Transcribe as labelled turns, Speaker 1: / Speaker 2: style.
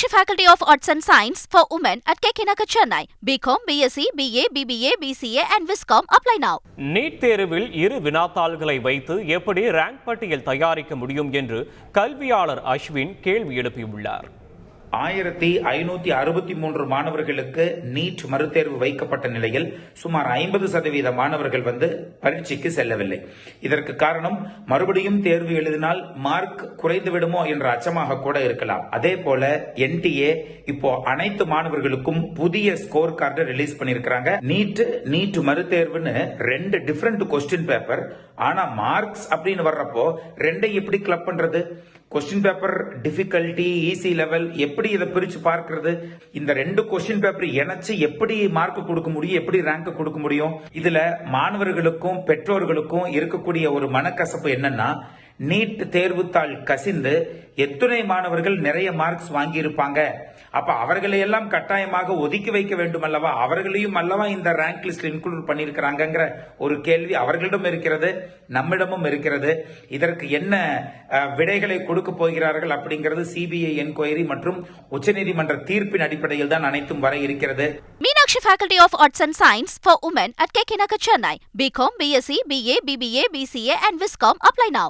Speaker 1: Meenakshi Faculty of Arts and Science for Women at Kekinaka, Chennai. BCom, BSc, BA, BBA, BCA and Viscom. Apply now.
Speaker 2: NEET தேர்வில் இரு வினாத்தாள்களை வைத்து எப்படி rank பட்டியல் தயாரிக்க முடியும் என்று கல்வியாளர் அஸ்வின் கேள்வி எழுப்பியுள்ளார்
Speaker 3: ஆயிரத்தி ஐநூத்தி அறுபத்தி மூன்று மாணவர்களுக்கு நீட் மறுதேர்வு வைக்கப்பட்ட நிலையில் சுமார் ஐம்பது சதவீத மாணவர்கள் வந்து பரீட்சைக்கு செல்லவில்லை. இதற்கு காரணம் மறுபடியும் தேர்வு எழுதினால் மார்க் குறைந்து விடுமோ என்ற அச்சமாக கூட இருக்கலாம். அதே போல என்டிஏ இப்போ அனைத்து மாணவர்களுக்கும் புதிய ஸ்கோர் கார்டை ரிலீஸ் பண்ணிருக்காங்க நீட் நீட் மறுதேர்வுன்னு ரெண்டு டிஃப்ரெண்ட் கொஸ்டின் பேப்பர் ஆனா மார்க்ஸ் அப்படின்னு வர்றப்போ ரெண்டை எப்படி கிளப் பண்றது? Question paper difficulty easy level எப்படி எப்படி இதை பிரித்து பார்க்கறது? இந்த ரெண்டு கொஸ்டின் பேப்பர் இணைச்சு எப்படி மார்க் கொடுக்க முடியும்? எப்படி ரேங்க் கொடுக்க முடியும்? இதுல மாணவர்களுக்கும் பெற்றோர்களுக்கும் இருக்கக்கூடிய ஒரு மனக்கசப்பு என்னன்னா நீட் தேர்வுத்தாள் கசிந்து எத்தனை மாணவர்கள் நிறைய மார்க்ஸ் வாங்கியிருப்பாங்க. அப்ப அவர்களை எல்லாம் கட்டாயமாக ஒதுக்கி வைக்க வேண்டும் அல்லவா அவர்களையும் அல்லவா இந்த ரேங்க் லிஸ்ட் இன்க்ளூட் பண்ணியிருக்கிறாங்கிற ஒரு கேள்வி அவர்களிடம் இருக்கிறது நம்மிடமும் இருக்கிறது. இதற்கு என்ன விடைகளை கொடுக்க போகிறார்கள் அப்படிங்கிறது சிபிஐ என்கொயரி மற்றும் உச்சநீதிமன்ற தீர்ப்பின் அடிப்படையில் தான் அனைத்தும் வர இருக்கிறது.
Speaker 1: Meenakshi faculty of arts and science for women at K Kekinaka, Chennai BCom BSc BA BBA BCA and Viscom apply now